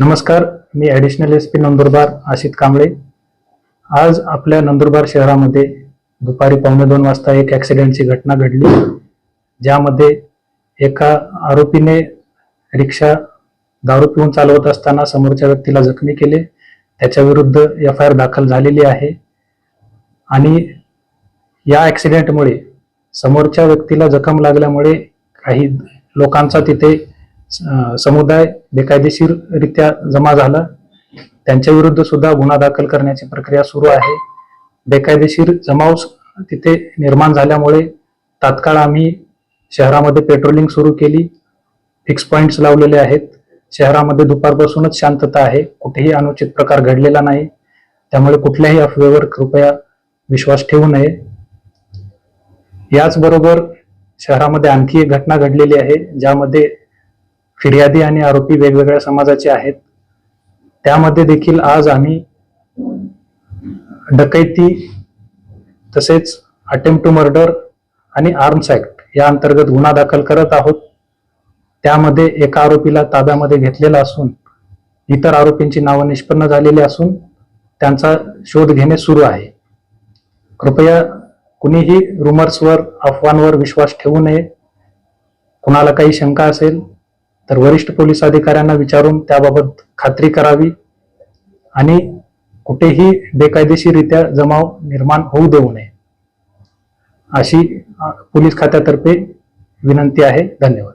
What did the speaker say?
नमस्कार मी additional S P Nandurbar Ashit Kamble. आज आपल्या नंदुरबार शहरामध्ये दुपारी पावणे दोन वाजता एक ॲक्सिडेंटची घटना घडली. ज्यामध्ये एका आरोपीने रिक्षा दारू पिऊन चालवत असताना समोरच्या व्यक्तीला जखमी केले. त्याच्या विरुद्ध एफ आय आर दाखल झालेली आहे. आणि या ॲक्सिडेंटमुळे समोरच्या व्यक्तीला जखम लागल्यामुळे काही लोकांचा तिथे समुदाय बेकायदेशीररित्या जमा झाला. त्यांच्या विरुद्ध सुद्धा गुन्हा दाखल करण्याची प्रक्रिया सुरू आहे. बेकायदेशीर जमाव तिथे निर्माण झाल्यामुळे तात्काळ आम्ही शहरामध्ये पेट्रोलिंग सुरू केली. फिक्स पॉइंट्स लावलेले आहेत. शहरामध्ये दुपारपासूनच शांतता आहे. कुठेही अनुचित प्रकार घडलेला नाही. त्यामुळे कुठल्याही अफवेवर कृपया विश्वास ठेवू नये. याचबरोबर शहरामध्ये आणखी एक घटना घडलेली आहे ज्यामध्ये फिर्यादी आणि आरोपी वेगवेगळ्या समाजाचे आहेत. त्यामध्ये देखील आज आम्ही डकैती तसेच अटेम्प्ट टू मर्डर आणि आर्म्स ऍक्ट या अंतर्गत गुन्हा दाखल करत आहोत. त्यामध्ये एका आरोपीला ताब्यामध्ये घेतलेला असून इतर आरोपींची नावं निष्पन्न झालेली असून त्यांचा शोध घेणे सुरू आहे. कृपया कुणीही रुमर्सवर अफवांवर विश्वास ठेवू नये. कुणाला काही शंका असेल तर वरिष्ठ पोलीस अधिकाऱ्यांना विचारून त्याबाबत खात्री करावी आणि कुठेही बेकायदेशीरित्या जमाव निर्माण होऊ देऊ नये. अशी पोलीस खात्यातर्फे विनंती आहे. धन्यवाद.